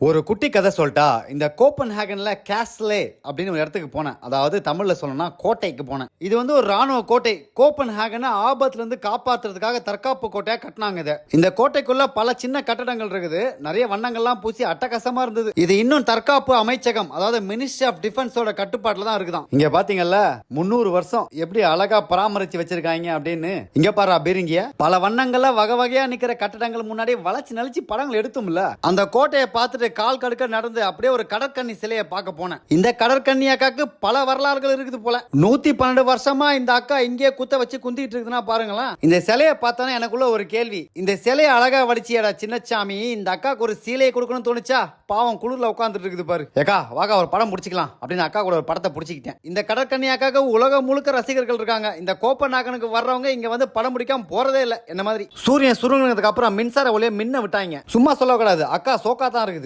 ஒரு குட்டி கதை சொல்லிட்டா இந்த கோப்பன் ஹேகன்ல கேஸ்லே அப்படின்னு ஒரு இடத்துக்கு போனேன். அதாவது தமிழ்ல சொல்லணும்னா கோட்டைக்கு போனேன். இது வந்து ஒரு ராணுவ கோட்டை. கோப்பன் ஹேகனை ஆபத்துல இருந்து காப்பாத்துறதுக்காக தற்காப்பு கோட்டையா கட்டினாங்க இதை. இந்த கோட்டைக்குள்ள பல சின்ன கட்டடங்கள் இருக்குது. நிறைய வண்ணங்கள்லாம் பூசி அட்டகாசமா இருந்தது. இது இன்னும் தற்காப்பு அமைச்சகம் அதாவது மினிஸ்ட்ரி ஆஃப் டிஃபென்ஸோட கட்டுப்பாட்டுல தான் இருக்குதான். இங்க பாத்தீங்கல்ல முந்நூறு வருஷம் எப்படி அழகா பராமரிச்சு வச்சிருக்காங்க அப்படின்னு. இங்க பாரு பீரிங்கிய. பல வண்ணங்கள்ல வகை வகையா நிக்கிற கட்டடங்கள் முன்னாடி வளைச்சு நலிச்சு படங்கள் எடுத்தோம்ல. அந்த கோட்டையை பார்த்துட்டு கால் கடுக்க நடந்து அப்படியே ஒரு கடற்கன்னி சிலையை பார்க்க போனேன். இந்த கடற்கன்னி அக்காக்கு பல வரலாறுகள் இருக்குது போல. நூத்தி பன்னெண்டு வருஷமா இந்த அக்கா இங்கே குத்த வச்சு குந்திட்டு இருக்குதுன்னா பாருங்களேன். இந்த சிலையை பார்த்தானே எனக்குள்ள ஒரு கேள்வி. இந்த சிலையை அழகா வடிச்சியடா சின்னச்சாமி. இந்த அக்காக்கு ஒரு சீலையை கொடுக்கணும்னு தோணுச்சா? பாவம் குளிர்ல உட்காந்துட்டு இருக்குது பாரு. ஏக்கா வாக்கா ஒரு படம் பிடிச்சிக்கலாம் அப்படின்னு அக்கா கூட ஒரு படத்தை பிடிச்சிக்கிட்டேன். இந்த கடற்கன்னி அக்காக்கு உலகம் முழுக்க ரசிகர்கள் இருக்காங்க. இந்த கோப்பநாகனுக்கு வர்றவங்க இங்க வந்து படம் பிடிக்காம போறதே இல்லை. என்ன மாதிரி? சூரியன் சுருங்கினதுக்கு அப்புறம் மின்சார ஒளியை மின்ன விட்டாங்க. சும்மா சொல்லக்கூடாது. அக்கா சோக்கா தான் இருக்குது.